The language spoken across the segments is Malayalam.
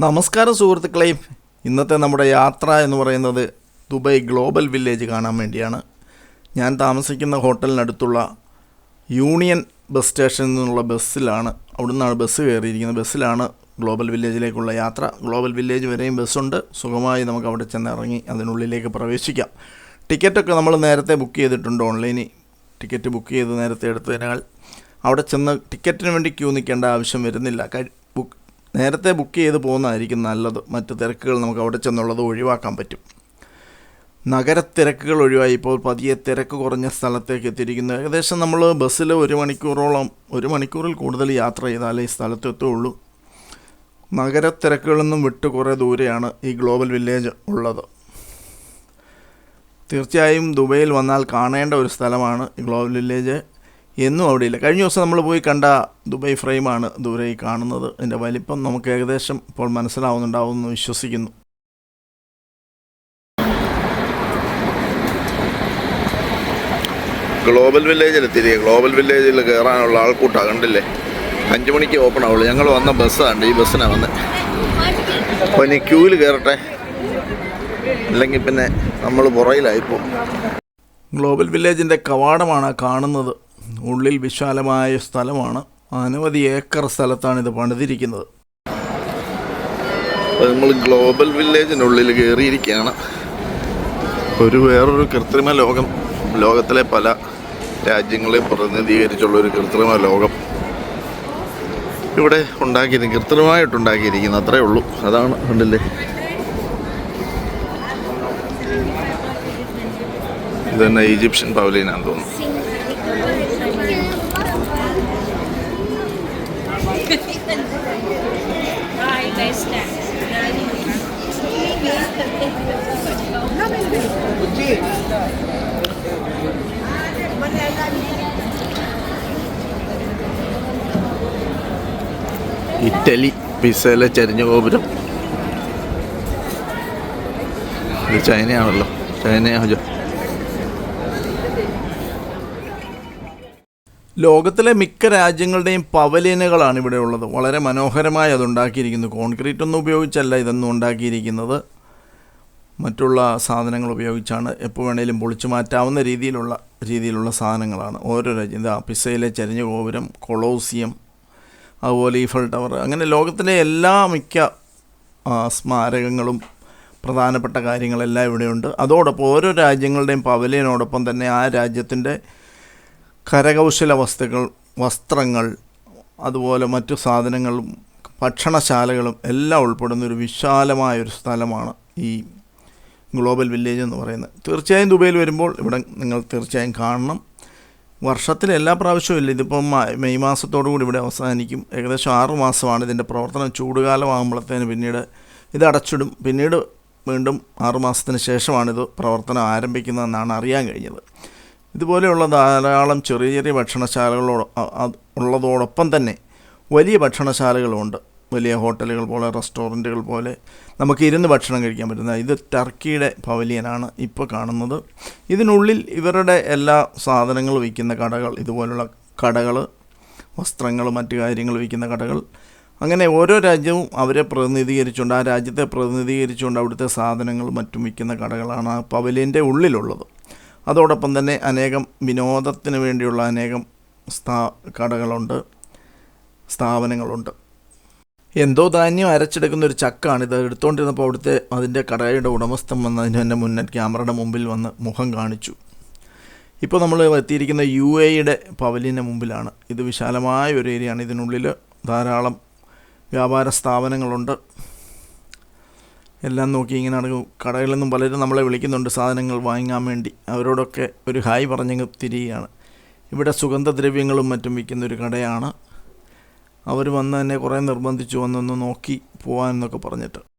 നമസ്കാരം സുഹൃത്തുക്കളെ. ഇന്നത്തെ നമ്മുടെ യാത്ര എന്ന് പറയുന്നത് ദുബായ് ഗ്ലോബൽ വില്ലേജ് കാണാൻ വേണ്ടിയാണ്. ഞാൻ താമസിക്കുന്ന ഹോട്ടലിനടുത്തുള്ള യൂണിയൻ ബസ് സ്റ്റേഷനിൽ നിന്നുള്ള ബസ്സിലാണ്. അവിടുന്നാണ് ബസ് കയറിയിരിക്കുന്നത്. ബസ്സിലാണ് ഗ്ലോബൽ വില്ലേജിലേക്കുള്ള യാത്ര. ഗ്ലോബൽ വില്ലേജ് വരെയും ബസ്സുണ്ട്. സുഖമായി നമുക്ക് അവിടെ ചെന്ന് ഇറങ്ങി അതിനുള്ളിലേക്ക് പ്രവേശിക്കാം. ടിക്കറ്റൊക്കെ നമ്മൾ നേരത്തെ ബുക്ക് ചെയ്തിട്ടുണ്ട് ഓൺലൈനിൽ. ടിക്കറ്റ് ബുക്ക് ചെയ്ത് നേരത്തെ എടുത്തതിനാൽ അവിടെ ചെന്ന് ടിക്കറ്റിന് വേണ്ടി ക്യൂ നിൽക്കേണ്ട ആവശ്യം വരുന്നില്ല. നേരത്തെ ബുക്ക് ചെയ്ത് പോകുന്നതായിരിക്കും നല്ലത്. മറ്റ് തിരക്കുകൾ നമുക്ക് അവിടെ ചെന്നുള്ളത് ഒഴിവാക്കാൻ പറ്റും. നഗരത്തിരക്കുകൾ ഒഴിവായി. ഇപ്പോൾ പതിയെ തിരക്ക് കുറഞ്ഞ സ്ഥലത്തേക്ക് എത്തിയിരിക്കുന്നു. ഏകദേശം നമ്മൾ ബസ്സിൽ ഒരു മണിക്കൂറോളം ഒരു മണിക്കൂറിൽ കൂടുതൽ യാത്ര ചെയ്താലേ ഈ സ്ഥലത്തെത്തുള്ളൂ നഗരത്തിരക്കുകളിൽ നിന്നും വിട്ട് കുറേ ദൂരെയാണ് ഈ ഗ്ലോബൽ വില്ലേജ് ഉള്ളത്. തീർച്ചയായും ദുബൈയിൽ വന്നാൽ കാണേണ്ട ഒരു സ്ഥലമാണ് ഈ ഗ്ലോബൽ വില്ലേജ്. എന്നും അവിടെയില്ല. കഴിഞ്ഞ ദിവസം നമ്മൾ പോയി കണ്ട ദുബൈ ഫ്രെയിമാണ് ദൂരെ കാണുന്നത്. അതിന്റെ വലിപ്പം നമുക്ക് ഏകദേശം ഇപ്പോൾ മനസ്സിലാവുന്നുണ്ടാവുമെന്ന് വിശ്വസിക്കുന്നു. ഗ്ലോബൽ വില്ലേജിൽ എത്തിയിരിക്കുക. ഗ്ലോബൽ വില്ലേജിൽ കയറാനുള്ള ആൾക്കൂട്ടാണ് കണ്ടില്ലേ? അഞ്ച് മണിക്ക് ഓപ്പൺ ആവുള്ളൂ. ഞങ്ങൾ വന്ന ബസ്സാണ് ഈ ബസ്സിനാണ് വന്നത് അപ്പോൾ ഇനി ക്യൂവിൽ കയറട്ടെ അല്ലെങ്കിൽ പിന്നെ നമ്മൾ പുറയിലായിപ്പോൾ ഗ്ലോബൽ വില്ലേജിന്റെ കവാടമാണ് കാണുന്നത്. ഉള്ളിൽ വിശാലമായ സ്ഥലമാണ്. അനവധി ഏക്കർ സ്ഥലത്താണ് ഇത് പണിതിരിക്കുന്നത്. നമ്മൾ ഗ്ലോബൽ വില്ലേജിനുള്ളിൽ കയറിയിരിക്കുകയാണ്. ഒരു വേറൊരു കൃത്രിമ ലോകം. ലോകത്തിലെ പല രാജ്യങ്ങളെ പ്രതിനിധീകരിച്ചുള്ള ഒരു കൃത്രിമ ലോകം. ഇവിടെ ഉണ്ടാക്കിയിരിക്കും കൃത്രിമമായിട്ടുണ്ടാക്കിയിരിക്കുന്നത് അത്രേ ഉള്ളൂ. അതാണ് കണ്ടില്ലേ? ഇത് തന്നെ ഈജിപ്ഷ്യൻ പവലീനാന്ന് തോന്നുന്നു. ഇറ്റലി പിസയിലെ ചരിഞ്ഞ ഗോപുരം. ഇത് ചൈനയാണല്ലോ. ചൈനയാണല്ലോ ലോകത്തിലെ മിക്ക രാജ്യങ്ങളുടെയും പവലിയനുകളാണ് ഇവിടെ ഉള്ളത്. വളരെ മനോഹരമായി അത് ഉണ്ടാക്കിയിരിക്കുന്നു കോൺക്രീറ്റ് ഒന്നും ഉപയോഗിച്ചല്ല ഇതൊന്നും ഉണ്ടാക്കിയിരിക്കുന്നത്. മറ്റുള്ള സാധനങ്ങൾ ഉപയോഗിച്ചാണ് എപ്പോൾ വേണേലും പൊളിച്ചു മാറ്റാവുന്ന രീതിയിലുള്ള രീതിയിലുള്ള സാധനങ്ങളാണ്. ഓരോ രാജ്യം ഇതാ പിസയിലെ ചരിഞ്ഞ ഗോപുരം കൊളോസിയം അതുപോലെ ഈഫൽ ടവർ അങ്ങനെ ലോകത്തിലെ എല്ലാ മിക്ക സ്മാരകങ്ങളും പ്രധാനപ്പെട്ട കാര്യങ്ങളെല്ലാം ഇവിടെയുണ്ട്. അതോടൊപ്പം ഓരോ രാജ്യങ്ങളുടെയും പവലിയനോടൊപ്പം തന്നെ ആ രാജ്യത്തിന്റെ കരകൗശല വസ്തുക്കൾ വസ്ത്രങ്ങൾ അതുപോലെ മറ്റു സാധനങ്ങളും ഭക്ഷണശാലകളും എല്ലാം ഉൾപ്പെടുന്ന ഒരു വിശാലമായ ഒരു സ്ഥലമാണ് ഈ ഗ്ലോബൽ വില്ലേജ് എന്ന് പറയുന്നത്. തീർച്ചയായും ദുബൈയിൽ വരുമ്പോൾ ഇവിടെ നിങ്ങൾ തീർച്ചയായും കാണണം. വർഷത്തിൽ എല്ലാ പ്രാവശ്യവും ഇല്ല. ഇതിപ്പം മെയ് മാസത്തോടു കൂടി ഇവിടെ അവസാനിക്കും. ഏകദേശം ആറ് മാസമാണ് ഇതിന്റെ പ്രവർത്തനം. ചൂടുകാലമാകുമ്പോഴത്തേന് പിന്നീട് ഇത് അടച്ചിടും. പിന്നീട് വീണ്ടും ആറുമാസത്തിന് ശേഷമാണിത് പ്രവർത്തനം ആരംഭിക്കുന്നതെന്നാണ് അറിയാൻ കഴിഞ്ഞത്. ഇതുപോലെയുള്ള ധാരാളം ചെറിയ ചെറിയ ഭക്ഷണശാലകളോട് ഉള്ളതോടൊപ്പം തന്നെ വലിയ ഭക്ഷണശാലകളുമുണ്ട്. വലിയ ഹോട്ടലുകൾ പോലെ റെസ്റ്റോറന്റുകൾ പോലെ നമുക്ക് ഇരുന്ന് ഭക്ഷണം കഴിക്കാൻ പറ്റുന്ന. ഇത് ടർക്കിയുടെ പവലിയനാണ് ഇപ്പോൾ കാണുന്നത്. ഇതിനുള്ളിൽ ഇവരുടെ എല്ലാ സാധനങ്ങളും വിൽക്കുന്ന കടകൾ ഇതുപോലുള്ള കടകൾ വസ്ത്രങ്ങൾ മറ്റു കാര്യങ്ങൾ വിൽക്കുന്ന കടകൾ. അങ്ങനെ ഓരോ രാജ്യവും അവരെ പ്രതിനിധീകരിച്ചുകൊണ്ട് ആ രാജ്യത്തെ പ്രതിനിധീകരിച്ചുകൊണ്ട് അവിടുത്തെ സാധനങ്ങൾ മറ്റും വിൽക്കുന്ന കടകളാണ് ആ പവലിയന്റെ ഉള്ളിലുള്ളത്. അതോടൊപ്പം തന്നെ അനേകം വിനോദത്തിന് വേണ്ടിയുള്ള അനേകം സ്ഥാ കടകളുണ്ട് സ്ഥാപനങ്ങളുണ്ട്. എന്തോ ധാന്യം അരച്ചെടുക്കുന്ന ഒരു ചക്കാണ് ഇത് എടുത്തുകൊണ്ടിരുന്നപ്പോൾ അവിടുത്തെ അതിന്റെ കടയുടെ ഉടമസ്ഥൻ വന്ന് അതിന് എന്റെ മുന്നിൽ ക്യാമറയുടെ മുമ്പിൽ വന്ന് മുഖം കാണിച്ചു. ഇപ്പോൾ നമ്മൾ എത്തിയിരിക്കുന്ന യു എയുടെ പവലിന്റെ മുമ്പിലാണ്. ഇത് വിശാലമായ ഒരു ഏരിയയാണ്. ഇതിനുള്ളിൽ ധാരാളം വ്യാപാര സ്ഥാപനങ്ങളുണ്ട്. എല്ലാം നോക്കി ഇങ്ങനെ നടക്കും. കടകളിൽ നിന്നും പലരും നമ്മളെ വിളിക്കുന്നുണ്ട് സാധനങ്ങൾ വാങ്ങാൻ വേണ്ടി. അവരോടൊക്കെ ഒരു ഹായ് പറഞ്ഞങ്ങ് തിരികെയാണ് ഇവിടെ സുഗന്ധദ്രവ്യങ്ങളും മറ്റും വിൽക്കുന്ന ഒരു കടയാണ്. അവർ വന്ന് തന്നെ കുറേ നിർബന്ധിച്ചു വന്നൊന്ന് നോക്കി പോകാൻ എന്നൊക്കെ പറഞ്ഞിട്ട്.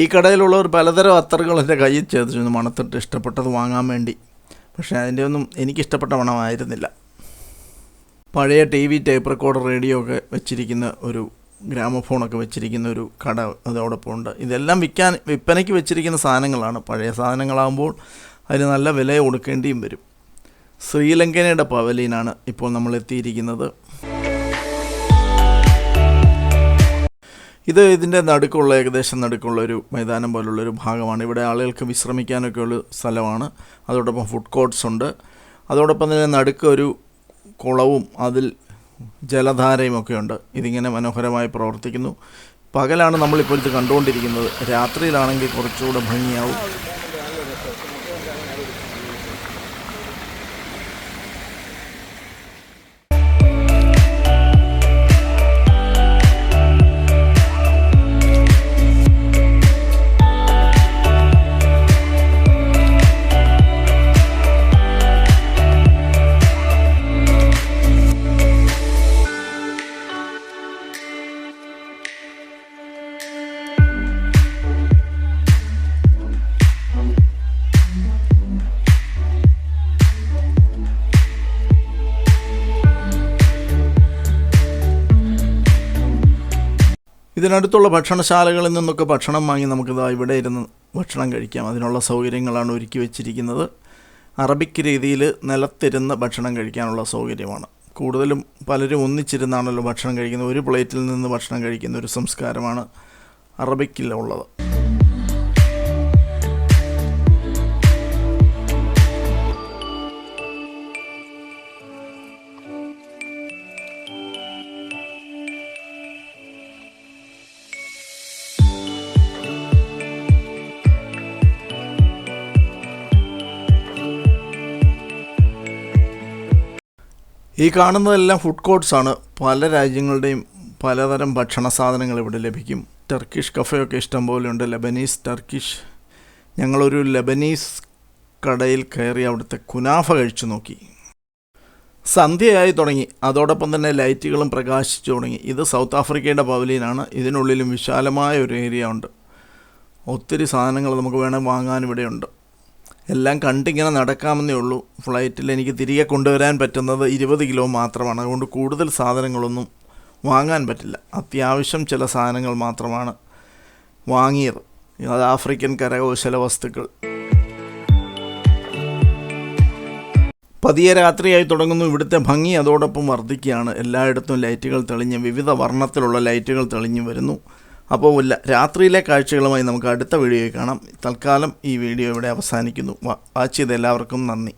ഈ കടയിലുള്ളവർ പലതരം അത്തറുകൾ എന്റെ കയ്യിൽ ചേർത്തിരുന്നു. മണത്തിട്ട് ഇഷ്ടപ്പെട്ടത് വാങ്ങാൻ വേണ്ടി. പക്ഷേ അതിന്റെ ഒന്നും എനിക്കിഷ്ടപ്പെട്ട മണമായിരുന്നില്ല. പഴയ T V tape recorder radio ഒക്കെ വെച്ചിരിക്കുന്ന ഒരു ഗ്രാമഫോണൊക്കെ വെച്ചിരിക്കുന്ന ഒരു കട അതോടൊപ്പം ഉണ്ട്. ഇതെല്ലാം വിൽക്കാൻ വിൽപ്പനയ്ക്ക് വെച്ചിരിക്കുന്ന സാധനങ്ങളാണ്. പഴയ സാധനങ്ങളാകുമ്പോൾ അതിന് നല്ല വില കൊടുക്കേണ്ടിയും വരും. ശ്രീലങ്കനയുടെ പവലിയനാണ് ഇപ്പോൾ നമ്മൾ എത്തിയിരിക്കുന്നത്. ഇത് ഇതിന്റെ നടുക്കുള്ള ഏകദേശം നടുക്കുള്ള ഒരു മൈതാനം പോലുള്ള ഒരു ഭാഗമാണ്. ഇവിടെ ആളുകൾക്ക് വിശ്രമിക്കാനൊക്കെ ഉള്ള സ്ഥലമാണ്. അതോടൊപ്പം ഫുഡ് കോർട്ട്സ് ഉണ്ട്. അതോടൊപ്പം തന്നെ നടുക്ക് ഒരു കുളവും അതിൽ ജലധാരയും ഒക്കെ ഉണ്ട്. ഇതിങ്ങനെ മനോഹരമായി പ്രവർത്തിക്കുന്നു. പകലാണ് നമ്മളിപ്പോൾ ഇത് കണ്ടുകൊണ്ടിരിക്കുന്നത്. രാത്രിയിലാണെങ്കിൽ കുറച്ചുകൂടെ ഭംഗിയാവും. ഇതിനടുത്തുള്ള ഭക്ഷണശാലകളിൽ നിന്നൊക്കെ ഭക്ഷണം വാങ്ങി നമുക്കിതാ ഇവിടെ ഇരുന്ന് ഭക്ഷണം കഴിക്കാം. അതിനുള്ള സൗകര്യങ്ങളാണ് ഒരുക്കി വെച്ചിരിക്കുന്നത്. അറബിക് രീതിയിൽ നിലത്തിരുന്ന് ഭക്ഷണം കഴിക്കാനുള്ള സൗകര്യമാണ്. കൂടുതലും പലരും ഒന്നിച്ചിരുന്നാണല്ലോ ഭക്ഷണം കഴിക്കുന്നത്. ഒരു പ്ലേറ്റിൽ നിന്ന് ഭക്ഷണം കഴിക്കുന്ന ഒരു സംസ്കാരമാണ് അറബിക്കിലുള്ളത് ഈ കാണുന്നതെല്ലാം ഫുഡ് കോർട്ട്സാണ് പല രാജ്യങ്ങളുടെയും പലതരം ഭക്ഷണ സാധനങ്ങൾ ഇവിടെ ലഭിക്കും. ടർക്കിഷ് കഫയൊക്കെ ഇഷ്ടം ഉണ്ട്. ലബനീസ് ടർക്കിഷ് ഞങ്ങളൊരു ലബനീസ് കടയിൽ കയറി അവിടുത്തെ കുനാഫ കഴിച്ചു നോക്കി. സന്ധ്യയായി തുടങ്ങി. അതോടൊപ്പം തന്നെ ലൈറ്റുകളും പ്രകാശിച്ചു തുടങ്ങി. ഇത് സൗത്ത് ആഫ്രിക്കയുടെ പവലിയനാണ്. ഇതിനുള്ളിലും വിശാലമായ ഒരു ഏരിയ ഉണ്ട്. ഒത്തിരി സാധനങ്ങൾ നമുക്ക് വേണമെങ്കിൽ വാങ്ങാൻ ഇവിടെയുണ്ട്. എല്ലാം കണ്ടിങ്ങനെ നടക്കാമെന്നേ ഉള്ളൂ. ഫ്ലൈറ്റിൽ എനിക്ക് തിരികെ കൊണ്ടുവരാൻ പറ്റുന്നത് ഇരുപത് കിലോ മാത്രമാണ്. അതുകൊണ്ട് കൂടുതൽ സാധനങ്ങളൊന്നും വാങ്ങാൻ പറ്റില്ല. അത്യാവശ്യം ചില സാധനങ്ങൾ മാത്രമാണ് വാങ്ങിയത്. അത് ആഫ്രിക്കൻ കരകൗശല വസ്തുക്കൾ. പതിയെ രാത്രിയായി തുടങ്ങുന്നു. ഇവിടുത്തെ ഭംഗി അതോടൊപ്പം വർദ്ധിക്കുകയാണ്. എല്ലായിടത്തും ലൈറ്റുകൾ തെളിഞ്ഞ് വിവിധ വർണത്തിലുള്ള ലൈറ്റുകൾ തെളിഞ്ഞു വരുന്നു. അപ്പോൾ ഇല്ല രാത്രിയിലെ കാഴ്ചകളുമായി നമുക്ക് അടുത്ത വീഡിയോയിൽ കാണാം. തൽക്കാലം ഈ വീഡിയോ ഇവിടെ അവസാനിക്കുന്നു. വാച്ച് ചെയ്ത എല്ലാവർക്കും നന്ദി.